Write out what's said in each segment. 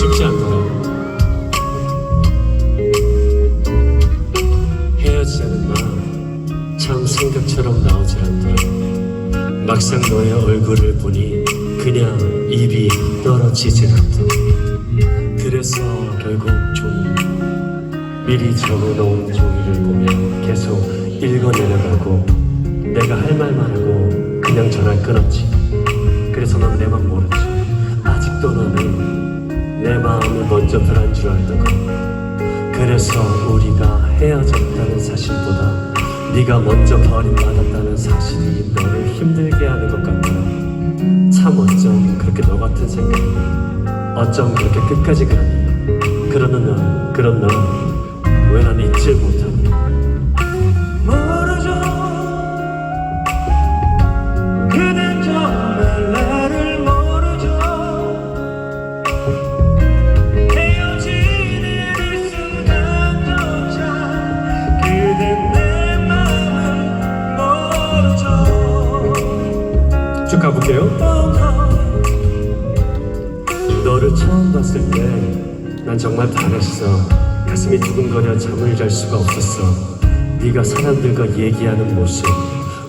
쉽지 않더라 헤어지자는 말 참 생각처럼 나오지 않더라 막상 너의 얼굴을 보니 그냥 입이 떨어지질 않더라 그래서 결국 좀 미리 적어놓은 종이를 보며 계속 읽어내려가고 내가 할 말만 하고 그냥 전화 끊었지. 변한 줄 알다가 그래서 우리가 헤어졌다는 사실보다 네가 먼저 버림받았다는 사실이 너를 힘들게 하는 것 같더라. 참 어쩜 그렇게 너 같은 생각이 어쩜 그렇게 끝까지 가니 그러는 너 그런 너왜난 잊질 못하 쭉 가볼게요. 너를 처음 봤을 때 난 정말 반했어. 가슴이 두근거려 잠을 잘 수가 없었어. 네가 사람들과 얘기하는 모습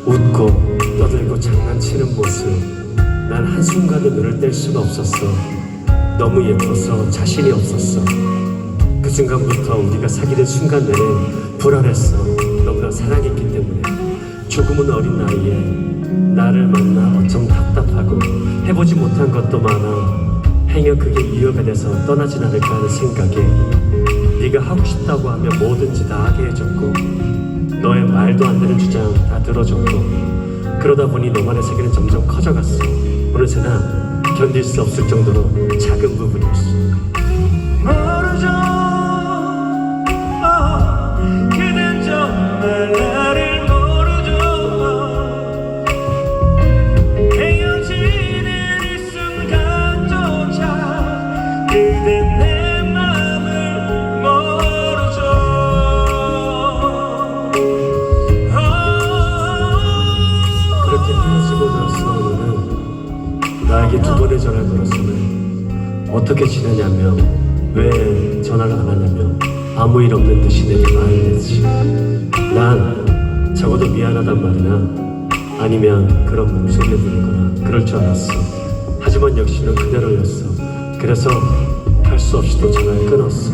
웃고 떠들고 장난치는 모습 난 한순간도 눈을 뗄 수가 없었어. 너무 예뻐서 자신이 없었어. 그 순간부터 우리가 사귀는 순간 내내 불안했어 조금은 어린 나이에 나를 만나 어쩜 답답하고 해보지 못한 것도 많아 행여 그게 이유가 돼서 떠나진 않을까 하는 생각에 네가 하고 싶다고 하면 뭐든지 다 하게 해줬고 너의 말도 안 되는 주장 다 들어줬고 그러다 보니 너만의 세계는 점점 커져갔어. 어느새 나 견딜 수 없을 정도로 작은 부분이었어 나에게 두 번의 전화를 걸었으면 어떻게 지내냐며 왜 전화를 안 하냐며 아무 일 없는 듯이 내게 말을 했지. 난 적어도 미안하단 말이나 아니면 그런 목소리를 부르거나 그럴 줄 알았어. 하지만 역시는 그대로였어. 그래서 할 수 없이 또 전화를 끊었어